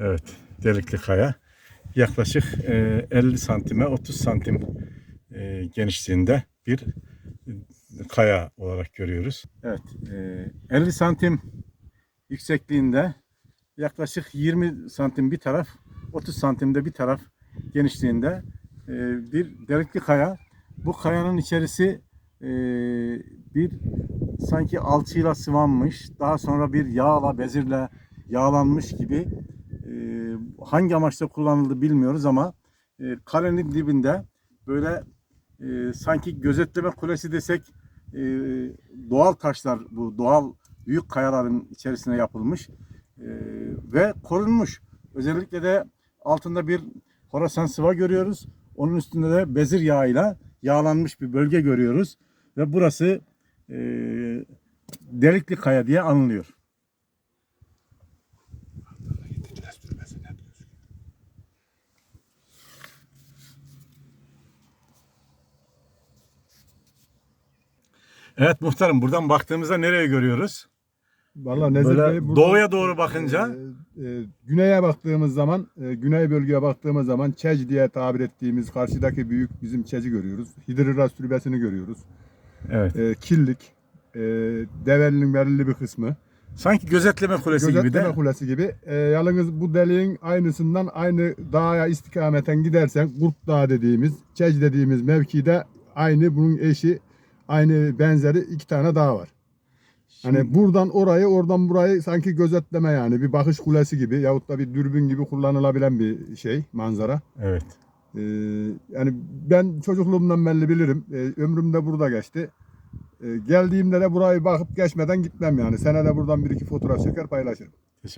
Evet, delikli kaya. Yaklaşık e, 50 santime 30 santim e, genişliğinde bir e, kaya olarak görüyoruz. Evet, e, 50 santim yüksekliğinde yaklaşık 20 santim bir taraf, 30 santimde bir taraf genişliğinde e, bir delikli kaya. Bu kayanın içerisi e, bir sanki alçıyla sıvanmış, daha sonra bir yağla, bezirle yağlanmış gibi e, hangi amaçla kullanıldı bilmiyoruz ama e, kalenin dibinde böyle e, sanki gözetleme kulesi desek e, doğal taşlar bu doğal büyük kayaların içerisine yapılmış e, ve korunmuş. Özellikle de altında bir Horasan sıva görüyoruz. Onun üstünde de bezir yağıyla yağlanmış bir bölge görüyoruz ve burası e, delikli kaya diye anılıyor. Evet muhtarım buradan baktığımızda nereye görüyoruz? Vallahi Nezih Böyle Bey burada- doğuya doğru bakınca Ee, e, güneye baktığımız zaman, e, güney bölgeye baktığımız zaman Çec diye tabir ettiğimiz karşıdaki büyük bizim Çec'i görüyoruz. Hidriras türbesini görüyoruz. evet. E, Killik, e, Develi'nin belirli bir kısmı. Sanki gözetleme kulesi gibi Gözetleme de. kulesi gibi. E, yalnız bu deliğin aynısından aynı dağa istikameten gidersen Kurt Dağı dediğimiz, Çec dediğimiz mevkide aynı bunun eşi, aynı benzeri iki tane dağ var. Hani buradan orayı, oradan burayı sanki gözetleme yani bir bakış kulesi gibi yahut da bir dürbün gibi kullanılabilen bir şey, manzara. Evet. Ee, yani ben çocukluğumdan belli bilirim. Ee, ömrüm de burada geçti. Ee, geldiğimde de burayı bakıp geçmeden gitmem yani. Senede buradan bir iki fotoğraf çeker paylaşırım. Teşekkür